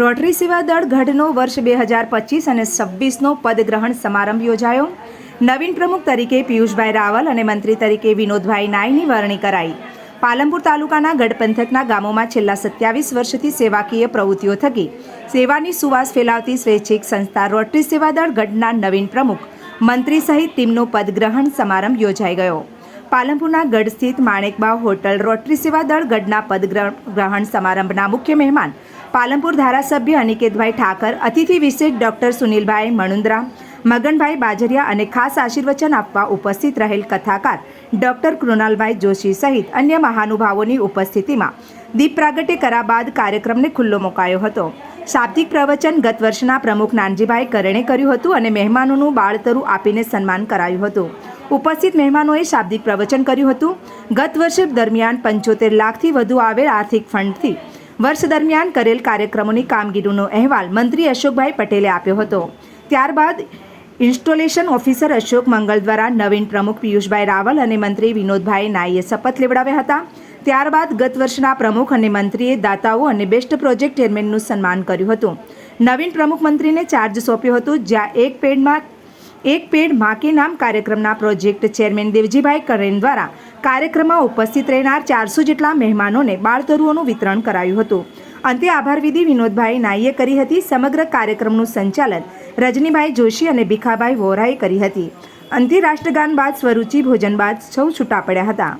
Rotary સેવા દળ ગઢનો વર્ષ બે હજાર પચીસ અને છવ્વીસનો પદગ્રહણ સમારંભ યોજાયો. નવીન પ્રમુખ તરીકે પિયુષભાઈ રાવલ અને મંત્રી તરીકે વિનોદભાઈ નાયની વરણી કરાઈ. પાલનપુર તાલુકાના ગઢ પંથકના ગામોમાં છેલ્લા સત્યાવીસ વર્ષથી સેવાકીય પ્રવૃત્તિઓ થકી સેવાની સુવાસ ફેલાવતી સ્વૈચ્છિક સંસ્થા રોટરી સેવા દળ ગઢના નવીન પ્રમુખ મંત્રી સહિત ટીમનો પદગ્રહણ સમારંભ યોજાઈ ગયો. પાલનપુરના ગઢ સ્થિત માણેકબાવ હોટલ રોટરી સેવા દળ ગઢના પદગ્રહણ સમારંભના મુખ્ય મહેમાન પાલનપુર ધારાસભ્ય અનિકેતભાઈ ઠાકર, અતિથિ વિશેષ ડોક્ટર સુનિલભાઈ મણુંદ્રા, મગનભાઈ બાજરિયા અને ખાસ આશીર્વચન આપવા ઉપસ્થિત રહેલ કથાકાર ડોક્ટર કૃણાલભાઈ જોશી સહિત અન્ય મહાનુભાવોની ઉપસ્થિતિમાં દીપ પ્રાગટ્ય કર્યા બાદ કાર્યક્રમને ખુલ્લો મુકાયો હતો. શાબ્દિક પ્રવચન ગત વર્ષના પ્રમુખ નાનજીભાઈ કરણે કર્યું હતું અને મહેમાનોનું બાળતરું આપીને સન્માન કરાયું હતું. ઉપસ્થિત મહેમાનોએ શાબ્દિક પ્રવચન કર્યું હતું. ગત વર્ષ દરમિયાન પંચોતેર લાખથી વધુ આવેલ આર્થિક ફંડથી વર્ષ દરમિયાન કરેલ કાર્યક્રમોની કામગીરીનો અહેવાલ મંત્રી અશોકભાઈ પટેલે આપ્યો હતો. ત્યારબાદ ઇન્સ્ટોલેશન ઓફિસર અશોક મંગલ દ્વારા નવીન પ્રમુખ પિયુષભાઈ રાવલ અને મંત્રી વિનોદભાઈ નાઈએ શપથ લેવડાવ્યા હતા. ત્યારબાદ ગત વર્ષના પ્રમુખ અને મંત્રીએ દાતાઓ અને બેસ્ટ પ્રોજેક્ટ ચેરમેનનું સન્માન કર્યું હતું. નવીન પ્રમુખ મંત્રીને ચાર્જ સોંપ્યો હતો, જ્યાં એક પેડમાં એક પેડમાં કે નામ કાર્યક્રમના પ્રોજેક્ટ ચેરમેન દેવજીભાઈ કરેન દ્વારા કાર્યક્રમમાં ઉપસ્થિત રહેનાર ચારસો જેટલા મહેમાનોને બાળતરુઓનું વિતરણ કરાયું હતું. અંતે આભાર વિધિ વિનોદભાઈ નાઈએ કરી હતી. સમગ્ર કાર્યક્રમનું સંચાલન રજનીભાઈ જોશી અને ભીખાભાઈ વોરાએ કરી હતી. અંતે રાષ્ટ્રગાન બાદ સ્વરૂચિ, ભોજન બાદ સૌ છૂટા પડ્યા હતા.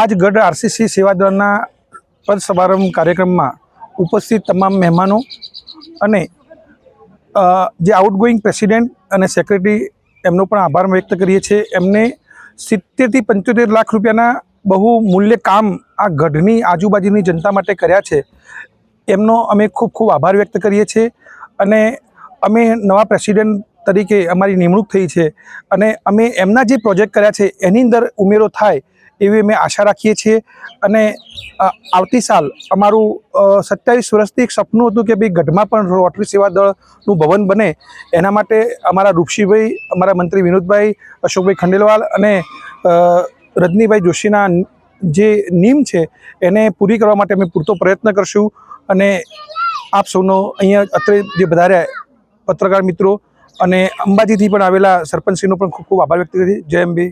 આજ ગઢ આરસીસી સેવાદળના પદ સમારંભ કાર્યક્રમમાં ઉપસ્થિત તમામ મહેમાનો અને જે આઉટગોઈંગ પ્રેસિડેન્ટ અને સેક્રેટરી એમનો પણ આભાર વ્યક્ત કરીએ છીએ. એમને સિત્તેરથી પંચોતેર લાખ રૂપિયાના બહુ મૂલ્ય કામ આ ગઢની આજુબાજુની જનતા માટે કર્યા છે. એમનો અમે ખૂબ ખૂબ આભાર વ્યક્ત કરીએ છીએ અને અમે નવા પ્રેસિડેન્ટ તરીકે અમારી નિમણૂક થઈ છે અને અમે એમના જે પ્રોજેક્ટ કર્યા છે, એની અંદર ઉમેરો થાય એવી અમે આશા રાખીએ છીએ. અને આવતી સાલ અમારું સત્યાવીસ વર્ષથી એક સપનું હતું કે ભાઈ ગઢમાં પણ રોટરી સેવા દળનું ભવન બને. એના માટે અમારા રૂપસિંહભાઈ અમારા મંત્રી વિનોદભાઈ, અશોકભાઈ ખંડેલવાલ અને રજનીભાઈ જોશીના જે નીમ છે, એને પૂરી કરવા માટે અમે પૂરતો પ્રયત્ન કરશું. અને આપ સૌનો અહીંયા અત્રે જે વધારે પત્રકાર મિત્રો અને અંબાજીથી પણ આવેલા સરપંચશ્રીનો પણ ખૂબ ખૂબ આભાર વ્યક્ત કરી જય અંબે.